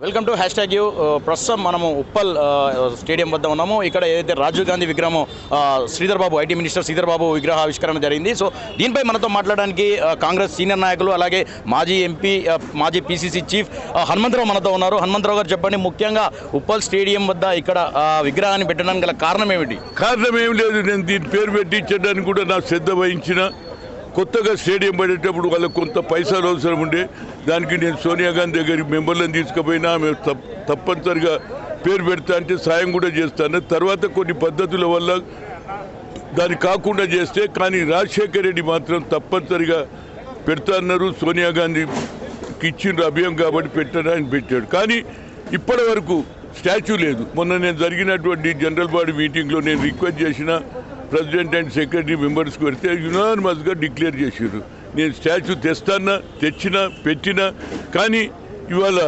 Welcome to hashtag U ప్రస్తుతం మనము Uppal stadium వద్ద ఉన్నాము. ఇక్కడ ఏదైతే రాజీవ్ గాంధీ విగ్రహం ఆ, శ్రీధర్ బాబు ఐటీ మినిస్టర్ శ్రీధర్ బాబు విగ్రహ ఆవిష్కరణ జరిగింది. సో దీనిపై మనతో మాట్లాడడానికి కాంగ్రెస్ సీనియర్ నాయకులు అలాగే మాజీ ఎంపీ మాజీ పీసీసీ చీఫ్ హనుమంతరావు మనతో ఉన్నారు. హనుమంతరావు గారు చెప్పండి ముఖ్యంగా ఉప్పల్ స్టేడియం వద్ద ఇక్కడ విగ్రహాన్ని పెట్టడానికి గల కారణం ఏమిటి? కారణం ఏమి లేదు. నేను దీని పేరు పెట్టించడానికి కూడా నా శ్రద్ధ వహించిన కొత్తగా స్టేడియం పడేటప్పుడు వాళ్ళకి కొంత పైసలు అవసరం ఉండే దానికి నేను సోనియా గాంధీ దగ్గర మెంబర్లను తీసుకుపోయినా మేము తప్- తప్పనిసరిగా పేరు పెడతా అంటే సాయం కూడా చేస్తాను. తర్వాత కొన్ని పద్ధతుల వల్ల దాన్ని కాకుండా చేస్తే కానీ రాజశేఖర్ రెడ్డి మాత్రం తప్పనిసరిగా పెడతాన్నారు సోనియా గాంధీకి ఇచ్చిండ్రు అభయం కాబట్టి పెట్టాడు ఆయన పెట్టాడు. కానీ ఇప్పటి వరకు స్టాచ్యూ లేదు. మొన్న నేను జరిగినటువంటి జనరల్ బాడీ మీటింగ్లో నేను రిక్వెస్ట్ చేసిన ప్రెసిడెంట్ అండ్ సెక్రటరీ మెంబర్స్కి పెడితే యునానిమస్గా డిక్లేర్ చేసారు నేను స్టాచ్యూ తెస్తానా తెచ్చినా పెట్టినా కానీ ఇవాళ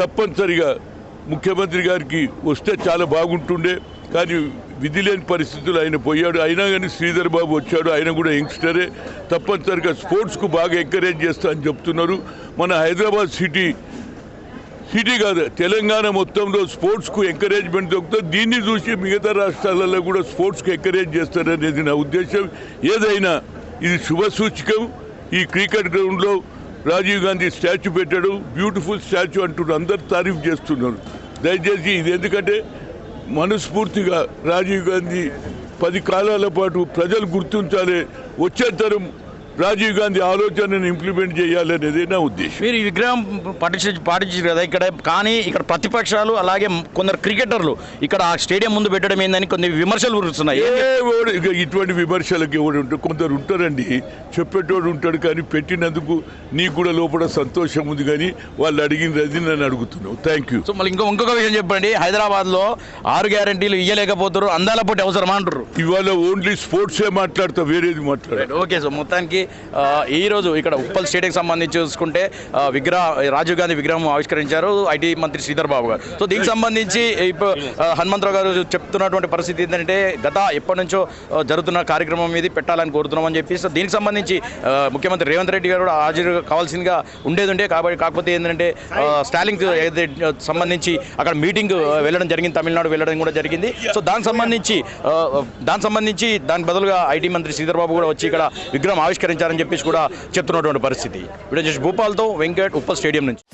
తప్పనిసరిగా ముఖ్యమంత్రి గారికి వస్తే చాలా బాగుంటుండే కానీ విధి లేని పరిస్థితులు ఆయన పోయాడు. అయినా కానీ శ్రీధర్ బాబు వచ్చాడు ఆయన కూడా యంగ్స్టరే. తప్పనిసరిగా స్పోర్ట్స్కు బాగా ఎంకరేజ్ చేస్తా అని చెప్తున్నారు. మన హైదరాబాద్ సిటీ సిటీ కాదు తెలంగాణ మొత్తంలో స్పోర్ట్స్కు ఎంకరేజ్మెంట్ దొరుకుతుంది. దీన్ని చూసి మిగతా రాష్ట్రాలలో కూడా స్పోర్ట్స్కి ఎంకరేజ్ చేస్తారనేది నా ఉద్దేశం. ఏదైనా ఇది శుభ సూచకం. ఈ క్రికెట్ గ్రౌండ్లో రాజీవ్ గాంధీ స్టాచ్యూ పెట్టాడు. బ్యూటిఫుల్ స్టాచ్యూ అంటున్నారు అందరు తారీఫ్ చేస్తున్నారు. దయచేసి ఇది ఎందుకంటే మనస్ఫూర్తిగా రాజీవ్ గాంధీ పది కాలాల పాటు ప్రజలు గుర్తించాలి. వచ్చే తరం రాజీవ్ గాంధీ ఆలోచనను ఇంప్లిమెంట్ చేయాలనేది నా ఉద్దేశం. మీరు ఈ విగ్రహం పాటించి పాటించారు కదా ఇక్కడ కానీ ఇక్కడ ప్రతిపక్షాలు అలాగే కొందరు క్రికెటర్లు ఇక్కడ ఆ స్టేడియం ముందు పెట్టడం ఏందని కొన్ని విమర్శలు కురుస్తున్నాయి. ఇటువంటి విమర్శలకు ఎవడు ఉంటారు కొందరు ఉంటారండి చెప్పేటోడు ఉంటాడు కానీ పెట్టినందుకు నీకు కూడా లోపల సంతోషం ఉంది కానీ వాళ్ళు అడిగినది అది నన్ను అడుగుతున్నావు. థ్యాంక్ యూ సో మళ్ళీ ఇంకో ఇంకొక విషయం చెప్పండి హైదరాబాద్లో ఆరు గ్యారంటీలు ఇయ్యలేకపోతారు అందాల పోటీ అవసరమా అంటారు ఇవాళ ఓన్లీ స్పోర్ట్సే మాట్లాడతా వేరేది మాట్లాడ ఓకే సో మొత్తానికి ఈరోజు ఈ రోజు ఇక్కడ ఉప్పల్ స్టేడియం సంబంధించి చూసుకుంటే విగ్రహ రాజీవ్ గాంధీ విగ్రహం ఆవిష్కరించారు ఐటీ మంత్రి శ్రీధర్ బాబు గారు. సో దీనికి సంబంధించి ఇప్పుడు హనుమంతరావు గారు చెప్తున్నటువంటి పరిస్థితి ఏంటంటే గత ఎప్పటి నుంచో జరుగుతున్న కార్యక్రమం ఇది పెట్టాలని కోరుతున్నామని చెప్పి దీనికి సంబంధించి ముఖ్యమంత్రి రేవంత్ రెడ్డి గారు కూడా హాజరు కావాల్సిందిగా ఉండేది ఉండే కాబట్టి కాకపోతే ఏంటంటే స్టాలింగ్ సంబంధించి అక్కడ మీటింగ్ వెళ్ళడం జరిగింది తమిళనాడు వెళ్ళడం కూడా జరిగింది. సో దానికి సంబంధించి దానికి సంబంధించి దానికి బదులుగా ఐటీ మంత్రి శ్రీధర్ బాబు కూడా వచ్చి ఇక్కడ విగ్రహం ఆవిష్కరించారు ఆవిష్కరించారని చెప్పేసి కూడా చెప్తున్నటువంటి పరిస్థితి. వీడియో చేసి భూపాల్తో వెంకట్ ఉప్ప స్టేడియం నుంచి.